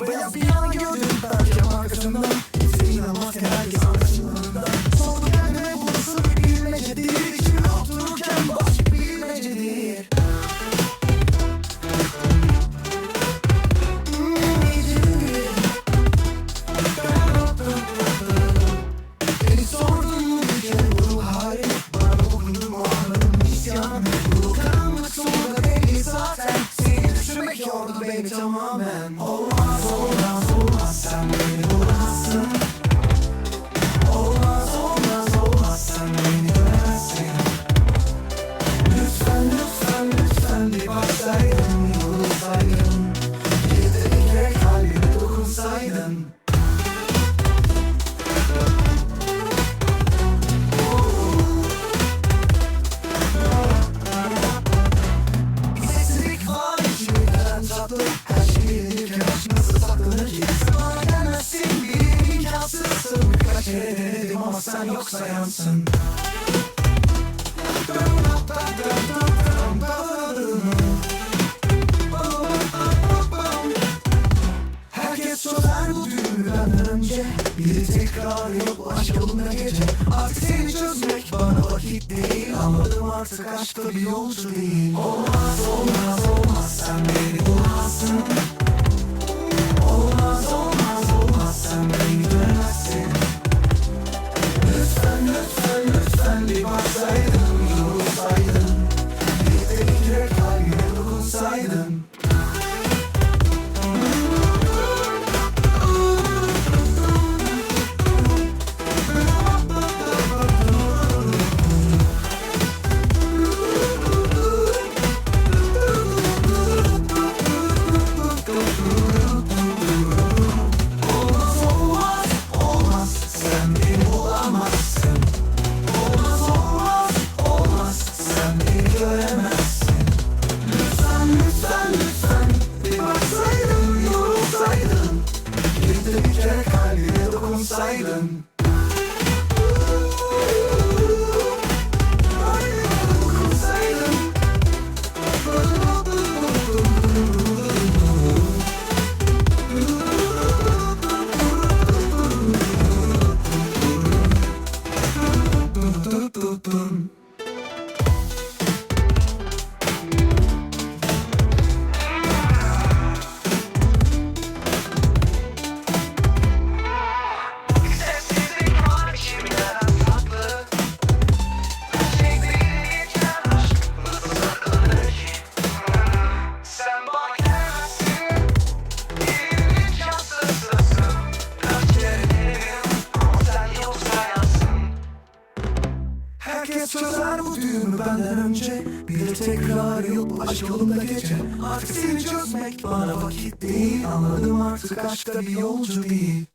Beyaz bir yan gözün parçamak arasından Senin olmaz herkes arasından tamam ben Nasıl saklanır ki Zamana gelmezsin bir imkansızsın ama sen yoksa yansın Herkes çözer bu düğümü benden önce Bir tekrar yok aşk yolunda gece Artık seni çözmek bana vakit değil. Anladım artık aşkta bir yolcu değil. Olmaz olmaz olmaz kalbime dokunsaydın Herkes çözer bu düğümü benden önce. Bir tekrar yok aşk yolunda gece Artık seni çözmek bana vakit değil Anladım artık aşkta bir yolcu değil